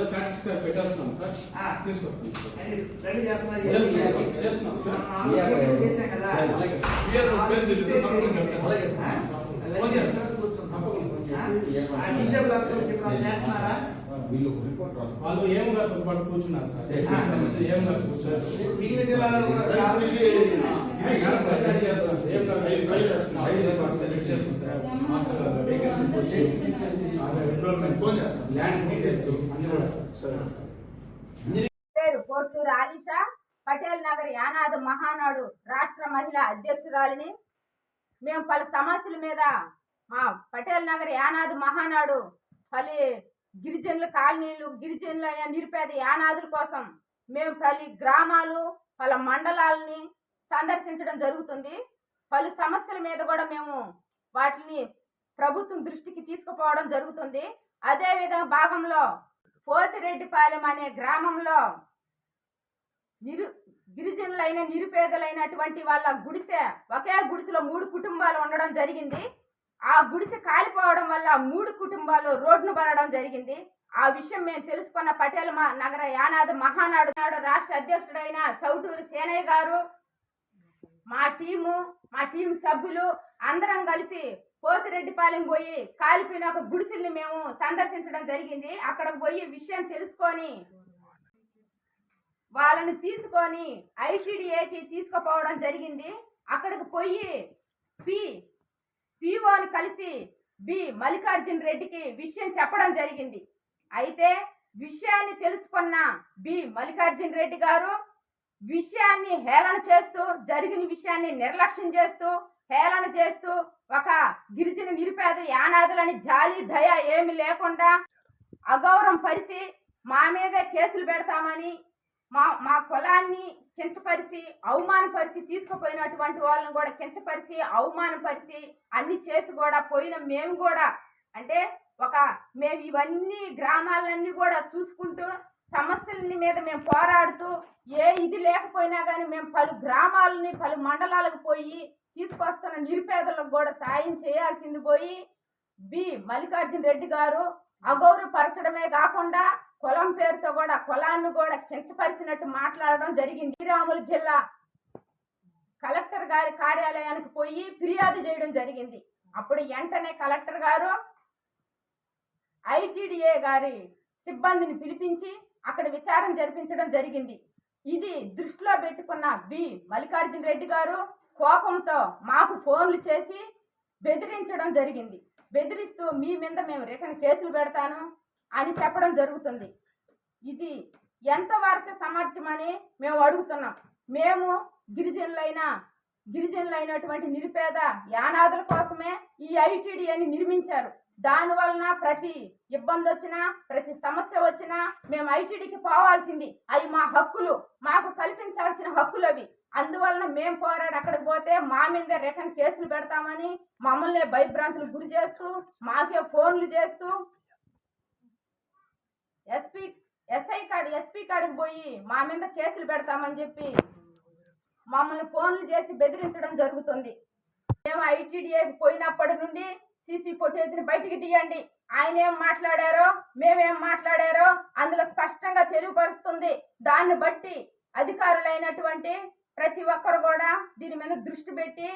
దాంట్లో స్టాటిస్టిక్స్ అవి పెట్టేస్తున్నాం సార్. తీసుకొస్తాం సార్ రెడీ చేస్తున్నారు చేస్తున్నాం, సార్. కదా అలాగే సార్. అలాగే సార్. చేస్తున్నారా వీళ్ళు ఏం గారితో పాటు కూర్చున్నారు సార్ ఏం గారు కూర్చున్నారు? మిగిలిన జిల్లాలో కూడా ఇది- చేస్తున్నాం. ఏ గారు చేస్తున్నారు. సార్. ఫోన్ చేస్తాం. ల్యాండ్ అన్ని కూడా పేరు కోట్లూరు ఆలిషా పటేల్ నగర్ యానాథ్ మహానాడు రాష్ట్ర మహిళా అధ్యక్షురాలిని మేము పలు సమస్యల మీద మా పటేల్ నగర్ యానాథ్ మహానాడు పలు గిరిజనుల కాలనీలు గిరిజనుల నిరుపేద యానాదుల కోసం మేము పలు గ్రామాలు పలు మండలాలని సందర్శించడం జరుగుతుంది. పలు సమస్యల మీద కూడా మేము వాటిని ప్రభుత్వం దృష్టికి తీసుకుపోవడం జరుగుతుంది. అదేవిధంగా భాగంలో పోతిరెడ్డిపాలెం అనే గ్రామంలో నిరు గిరిజనులైన నిరుపేదలైనటువంటి వాళ్ళ గుడిసె ఒకే గుడిసెలో మూడు కుటుంబాలు ఉండడం జరిగింది. ఆ గుడిసె కాలిపోవడం వల్ల మూడు కుటుంబాలు రోడ్డును పడడం జరిగింది. ఆ విషయం మేము తెలుసుకున్న పటేల్ మా నగర యానాది మహానాడు నాడు రాష్ట్ర అధ్యక్షుడైన సౌటూరు సేనయ్య గారు మా టీము మా టీం సభ్యులు అందరం కలిసి పోతిరెడ్డిపాలెం పోయి కాలిపోయిన ఒక గుడిసెల్ని మేము సందర్శించడం జరిగింది. అక్కడ పోయి విషయం తెలుసుకొని వాళ్ళని తీసుకొని ఐటీడీఏకి తీసుకుపోవడం జరిగింది. అక్కడికి పోయి పి పిఓని కలిసి బి మల్లికార్జున్ రెడ్డికి విషయం చెప్పడం జరిగింది. అయితే విషయాన్ని తెలుసుకున్న బి మల్లికార్జున్ రెడ్డి గారు విషయాన్ని హేళన చేస్తూ జరిగిన విషయాన్ని నిర్లక్ష్యం చేస్తూ హేళన చేస్తూ ఒక గిరిజన నిరుపేద యానాదులని జాలి దయ ఏమి లేకుండా అగౌరవం పరిచి మా మీదే కేసులు పెడతామని మా మా కులాన్ని కించపరిచి అవమానపరిచి తీసుకుపోయినటువంటి వాళ్ళని కూడా కించపరిచి అవమానపరిచి అన్ని చేసి కూడా పోయిన మేము కూడా అంటే ఒక మేము ఇవన్నీ గ్రామాలన్నీ కూడా చూసుకుంటూ సమస్యలని మీద మేము పోరాడుతూ ఏ ఇది లేకపోయినా కానీ మేము పలు గ్రామాలని పలు మండలాలకు పోయి తీసుకొస్తున్న నిరుపేదలకు కూడా సాయం చేయాల్సింది పోయి బి. మల్లికార్జున రెడ్డి గారు అగౌరవపరచడమే కాకుండా కులం పేరుతో కూడా కులాన్ని కూడా కించపరిచినట్టు మాట్లాడడం జరిగింది. శ్రీరాములు జిల్లా కలెక్టర్ గారి కార్యాలయానికి పోయి ఫిర్యాదు చేయడం జరిగింది. అప్పుడు వెంటనే కలెక్టర్ గారు ఐటీడీఏ గారి సిబ్బందిని పిలిపించి అక్కడ విచారణ జరిపించడం జరిగింది. ఇది దృష్టిలో పెట్టుకున్న బి. మల్లికార్జున రెడ్డి గారు కోపంతో మాకు ఫోన్లు చేసి బెదిరించడం జరిగింది. బెదిరిస్తూ మీ మీద మేము రిటర్న్ కేసులు పెడతాను అని చెప్పడం జరుగుతుంది. ఇది ఎంతవరకు సమర్థమని మేము అడుగుతున్నాం. మేము గిరిజనులైన గిరిజనులైనటువంటి నిరుపేద యానాదుల కోసమే ఈ ఐటీడీని నిర్మించారు. దాని వలన ప్రతి ఇబ్బంది వచ్చినా ప్రతి సమస్య వచ్చినా మేము ఐటీడీకి పోవాల్సింది. అవి మా హక్కులు. మాకు కల్పించాల్సిన హక్కులు అవి. అందువలన మేము పోరాడు అక్కడికి పోతే మా మీద రిటర్న్ కేసులు పెడతామని మమ్మల్ని భయభ్రాంతులు గురి చేస్తూ మాకే ఫోన్లు చేస్తూ ఎస్పీ ఎస్ఐ కాడ ఎస్పీ కాడికి పోయి మా మీద కేసులు పెడతామని చెప్పి మమ్మల్ని ఫోన్లు చేసి బెదిరించడం జరుగుతుంది. మేము ఐటీడీఏకి పోయినప్పటి నుండి సీసీ ఫుటేజ్ని బయటికి తీయండి. ఆయన ఏం మాట్లాడారో మేమేం మాట్లాడారో అందులో స్పష్టంగా తెలియపరుస్తుంది. దాన్ని బట్టి అధికారులైనటువంటి ప్రతి ఒక్కరు కూడా దీని మీద దృష్టి పెట్టి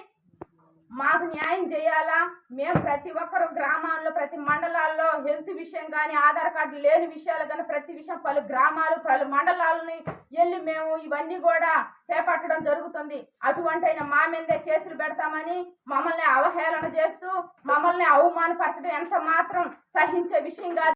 మాకు న్యాయం చేయాలా? మేము ప్రతి ఒక్కరు గ్రామాల్లో ప్రతి మండలాల్లో హెల్త్ విషయం కానీ ఆధార్ కార్డు లేని విషయాలు కానీ ప్రతి విషయం పలు గ్రామాలు పలు మండలాలని వెళ్ళి మేము ఇవన్నీ కూడా చేపట్టడం జరుగుతుంది. అటువంటి అయిన మా మీదే కేసులు పెడతామని మమ్మల్ని అవహేళన చేస్తూ మమ్మల్ని అవమానపరచడం ఎంత మాత్రం సహించే విషయం కాదు.